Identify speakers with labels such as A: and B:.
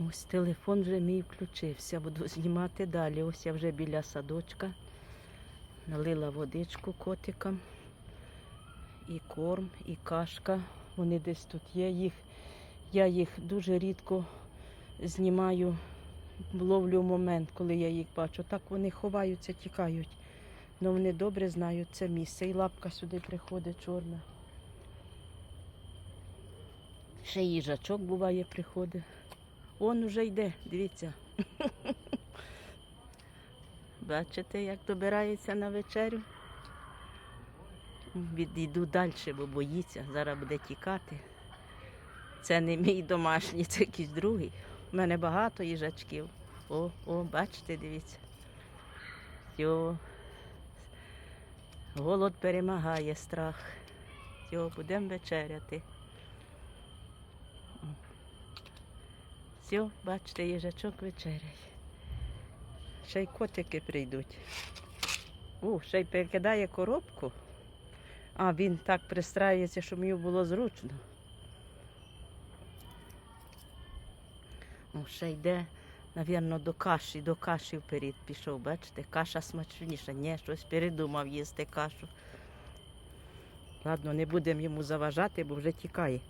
A: Ось телефон вже мій включився. Буду знімати далі. Ось я вже біля садочка. Налила водичку котикам. І корм, і кашка. Вони десь тут є. Їх, я їх дуже рідко знімаю, ловлю момент, коли я їх бачу. Так вони ховаються, тікають. Ну вони добре знають це місце. І лапка сюди приходить чорна. Ще їжачок буває, приходить. Он уже йде, дивіться. Бачите, як добирається на вечерю? Відійду далі, бо боїться, зараз буде тікати. Це не мій домашній, це якийсь другий. У мене багато їжачків. О, о, бачите, дивіться. Йо. Голод перемагає страх. Йо, будемо вечеряти. Все, бачите, їжачок вечеряє. Ще й котики прийдуть. О, ще й перекидає коробку. А він так пристраюється, щоб йому було зручно. О, ще йде, напевно, до каші, до каші вперед пішов, бачите, каша смачніша. Ні, щось передумав їсти кашу. Ладно, не будемо йому заважати, бо вже тікає.